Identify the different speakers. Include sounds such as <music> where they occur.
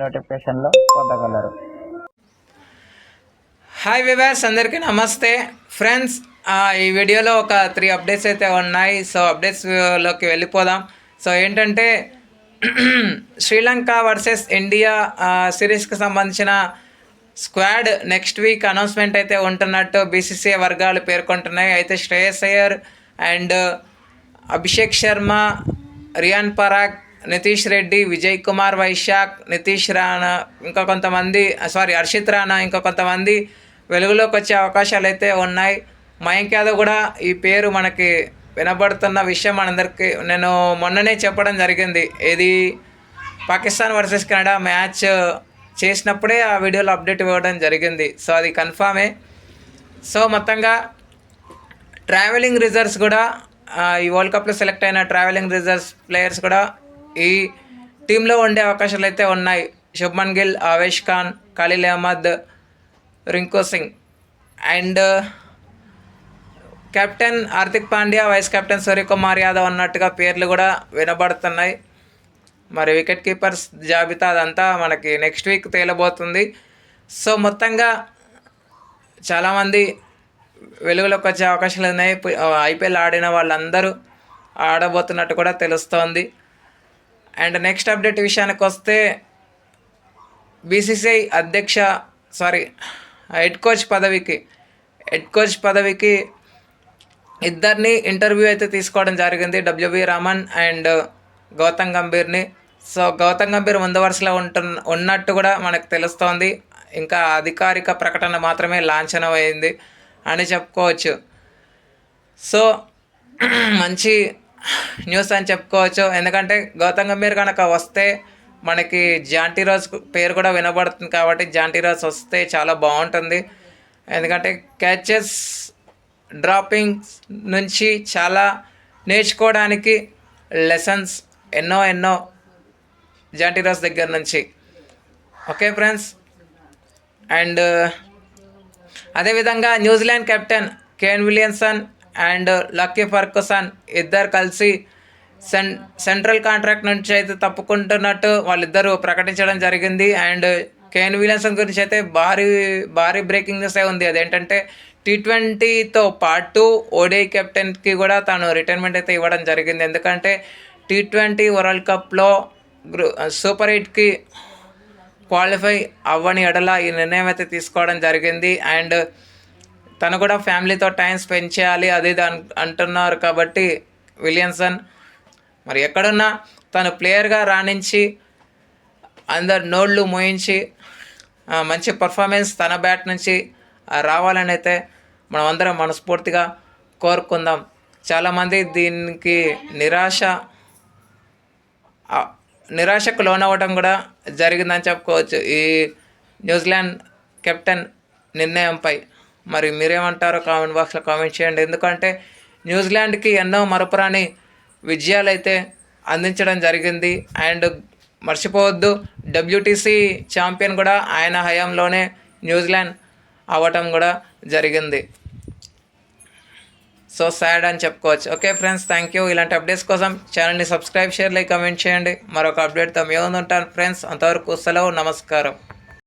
Speaker 1: నోటిఫికేషన్లో పొందగలరు.
Speaker 2: Hi viewers అందరికీ నమస్తే. ఫ్రెండ్స్ ఈ వీడియోలో ఒక త్రీ అప్డేట్స్ అయితే ఉన్నాయి. సో అప్డేట్స్లోకి వెళ్ళిపోదాం. సో ఏంటంటే <clears throat> శ్రీలంక వర్సెస్ ఇండియా సిరీస్కి సంబంధించిన స్క్వాడ్ నెక్స్ట్ వీక్ అనౌన్స్మెంట్ అయితే ఉంటున్నట్టు బీసీసీఐ వర్గాలు పేర్కొంటున్నాయి. అయితే శ్రేయస్ అయ్యర్ అండ్ అభిషేక్ శర్మ రియాన్ పరాగ్ నితీష్ రెడ్డి విజయ్ కుమార్ వైశాఖ్ నితీష్ రాణా ఇంకా కొంతమంది సారీ హర్షిత్ రాణా ఇంకా కొంతమంది వెలుగులోకి వచ్చే అవకాశాలు అయితే ఉన్నాయి. మయంక్ యాదవ్ కూడా ఈ పేరు మనకి వినబడుతున్న విషయం మనందరికీ నేను మొన్ననే చెప్పడం జరిగింది. ఇది పాకిస్తాన్ వర్సెస్ కెనడా మ్యాచ్ చేసినప్పుడే ఆ వీడియోలో అప్డేట్ ఇవ్వడం జరిగింది. సో అది కన్ఫామే. సో మొత్తంగా ట్రావెలింగ్ రిజర్వ్స్ కూడా ఈ వరల్డ్ కప్లో సెలెక్ట్ అయిన ట్రావెలింగ్ రిజర్వ్స్ ప్లేయర్స్ కూడా ఈ టీంలో ఉండే అవకాశాలు అయితే ఉన్నాయి. Shubman Gill Avesh Khan Khaleel Ahmed Rinku Singh. And captain Hardik Pandya vice captain Suryakumar Yadav అన్నట్టుగా పేర్లు కూడా వినబడుతున్నాయి. మరి వికెట్ కీపర్స్ జాబితా అదంతా మనకి నెక్స్ట్ వీక్ తేలబోతుంది. సో మొత్తంగా చాలామంది వెలుగులోకి వచ్చే అవకాశాలు ఉన్నాయి. ఐపీఎల్ ఆడిన వాళ్ళందరూ ఆడబోతున్నట్టు కూడా తెలుస్తోంది. అండ్ నెక్స్ట్ అప్డేట్ విషయానికి వస్తే బీసీసీఐ అధ్యక్ష సారీ హెడ్ కోచ్ పదవికి హెడ్ కోచ్ పదవికి ఇద్దరిని ఇంటర్వ్యూ అయితే తీసుకోవడం జరిగింది. డబ్ల్యూబి రామన్ అండ్ గౌతమ్ గంభీర్ని. సో గౌతమ్ గంభీర్ ముందు వరుసలో ఉంటున్న ఉన్నట్టు కూడా మనకు తెలుస్తోంది. ఇంకా అధికారిక ప్రకటన మాత్రమే లాంఛనం అయింది అని చెప్పుకోవచ్చు. సో మంచి న్యూస్ అని చెప్పుకోవచ్చు. ఎందుకంటే గౌతమ్ గంభీర్ కనుక వస్తే మనకి జాంటీ రోజ్ పేరు కూడా వినబడుతుంది కాబట్టి జాంటీ రోజ్ వస్తే చాలా బాగుంటుంది. ఎందుకంటే క్యాచెస్ డ్రాపింగ్స్ నుంచి చాలా నేర్చుకోవడానికి లెసన్స్ ఎన్నో ఎన్నో జాంటీ రోజ్ దగ్గర నుంచి. Okay friends? అండ్ అదేవిధంగా New Zealand captain Kane Williamson and Lockie Ferguson ఇద్దరు కలిసి సెన్ సెంట్రల్ కాంట్రాక్ట్ నుంచి అయితే తప్పుకుంటున్నట్టు వాళ్ళిద్దరూ ప్రకటించడం జరిగింది. అండ్ కేన్ విలియమ్సన్ గురించి అయితే భారీ భారీ బ్రేకింగ్ న్యూస్ ఉంది. అదేంటంటే టీ ట్వంటీతో పాటు ఓడే కెప్టెన్కి కూడా తాను రిటైర్మెంట్ అయితే ఇవ్వడం జరిగింది. ఎందుకంటే టీ ట్వంటీ వరల్డ్ కప్లో గ్రూ సూపర్ ఎయిట్కి క్వాలిఫై అవ్వని ఎడల ఈ నిర్ణయం అయితే తీసుకోవడం జరిగింది. అండ్ తను కూడా ఫ్యామిలీతో టైం స్పెండ్ చేయాలి అది అంటున్నారు కాబట్టి విలియమ్సన్ మరి ఎక్కడున్నా తను ప్లేయర్గా రాణించి అందరు నోళ్ళు మోయించి మంచి పర్ఫార్మెన్స్ తన బ్యాట్ నుంచి రావాలని అయితే మనం అందరం మనస్ఫూర్తిగా కోరుకుందాం. చాలామంది దీనికి నిరాశ నిరాశకు లోనవ్వడం కూడా జరిగిందని చెప్పుకోవచ్చు ఈ న్యూజిలాండ్ కెప్టెన్ నిర్ణయంపై. మరి మీరేమంటారో కామెంట్ బాక్స్లో కామెంట్ చేయండి. ఎందుకంటే న్యూజిలాండ్కి ఎన్నో మరపురాని విజయాలు అయితే అందించడం జరిగింది. అండ్ మర్చిపోవద్దు డబ్ల్యూటీసీ ఛాంపియన్ కూడా ఆయన హయాంలోనే న్యూజిలాండ్ అవ్వటం కూడా జరిగింది. సో సాడ్ అని చెప్పుకోవచ్చు. Okay friends thank you. ఇలాంటి అప్డేట్స్ కోసం ఛానల్ని సబ్స్క్రైబ్ షేర్ లైక్ కమెంట్ చేయండి. మరొక అప్డేట్తో మేము ఉంటాను ఫ్రెండ్స్. అంతవరకు సెలవు నమస్కారం.